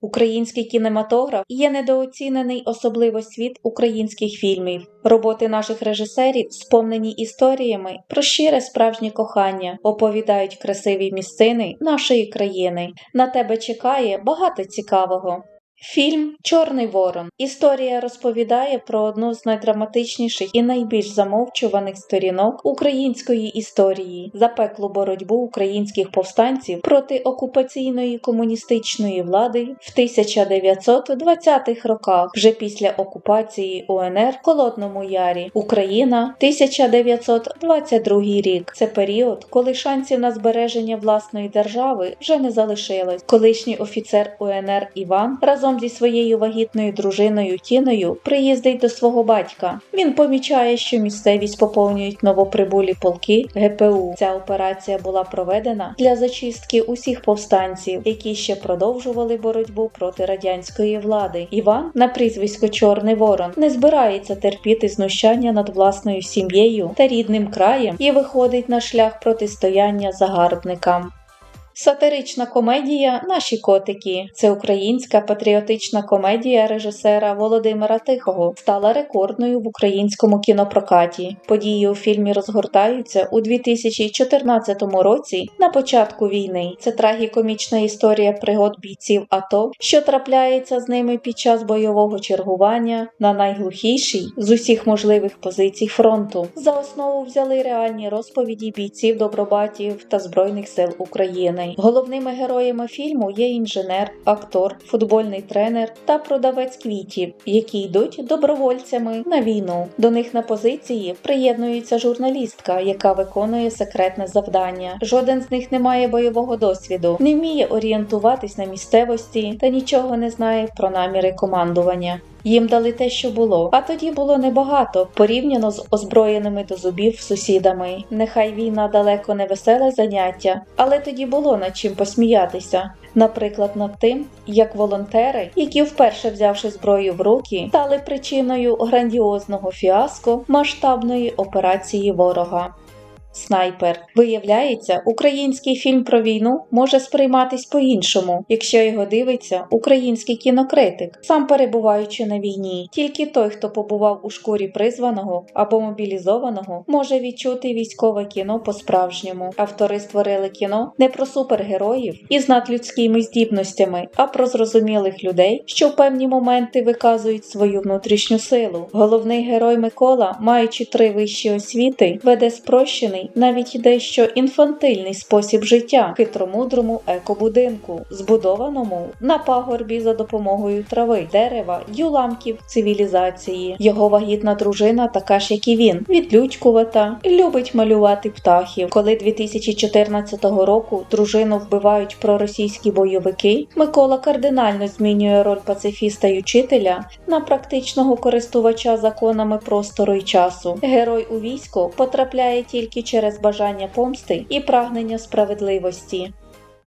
Український кінематограф є недооцінений особливо світ українських фільмів. Роботи наших режисерів сповнені історіями про щире справжнє кохання, оповідають красиві місцини нашої країни. На тебе чекає багато цікавого. Фільм Чорний Ворон. Історія розповідає про одну з найдраматичніших і найбільш замовчуваних сторінок української історії запеклу боротьбу українських повстанців проти окупаційної комуністичної влади в 1920-х роках, вже після окупації УНР в Холодному Ярі. Україна 1922 рік. Це період, коли шансів на збереження власної держави вже не залишилось. Колишній офіцер УНР Іван разом зі своєю вагітною дружиною Тіною приїздить до свого батька. Він помічає, що місцевість поповнюють новоприбулі полки ГПУ. Ця операція була проведена для зачистки усіх повстанців, які ще продовжували боротьбу проти радянської влади. Іван на прізвисько Чорний Ворон не збирається терпіти знущання над власною сім'єю та рідним краєм і виходить на шлях протистояння загарбникам. Сатирична комедія Наші котики. Це українська патріотична комедія режисера Володимира Тихого стала рекордною в українському кінопрокаті. Події у фільмі розгортаються у 2014 році на початку війни. Це трагікомічна історія пригод бійців АТО, що трапляється з ними під час бойового чергування на найглухішій з усіх можливих позицій фронту. За основу взяли реальні розповіді бійців добробатів та збройних сил України. Головними героями фільму є інженер, актор, футбольний тренер та продавець квітів, які йдуть добровольцями на війну. До них на позиції приєднується журналістка, яка виконує секретне завдання. Жоден з них не має бойового досвіду, не вміє орієнтуватись на місцевості та нічого не знає про наміри командування. Їм дали те, що було, а тоді було небагато порівняно з озброєними до зубів сусідами. Нехай війна далеко не веселе заняття, але тоді було над чим посміятися. Наприклад, над тим, як волонтери, які вперше взявши зброю в руки, стали причиною грандіозного фіаско масштабної операції ворога. Снайпер виявляється, український фільм про війну може сприйматись по-іншому, якщо його дивиться український кінокритик, сам перебуваючи на війні. Тільки той, хто побував у шкурі призваного або мобілізованого, може відчути військове кіно по-справжньому. Автори створили кіно не про супергероїв із надлюдськими здібностями, а про зрозумілих людей, що в певні моменти виказують свою внутрішню силу. Головний герой Микола, маючи три вищі освіти, веде спрощений навіть дещо інфантильний спосіб життя хитромудрому екобудинку, збудованому на пагорбі за допомогою трави, дерева й уламків цивілізації. Його вагітна дружина, така ж як і він, відлючкувата, любить малювати птахів. Коли 2014 року дружину вбивають проросійські бойовики, Микола кардинально змінює роль пацифіста й учителя на практичного користувача законами простору й часу. Герой у військо потрапляє тільки через бажання помсти і прагнення справедливості.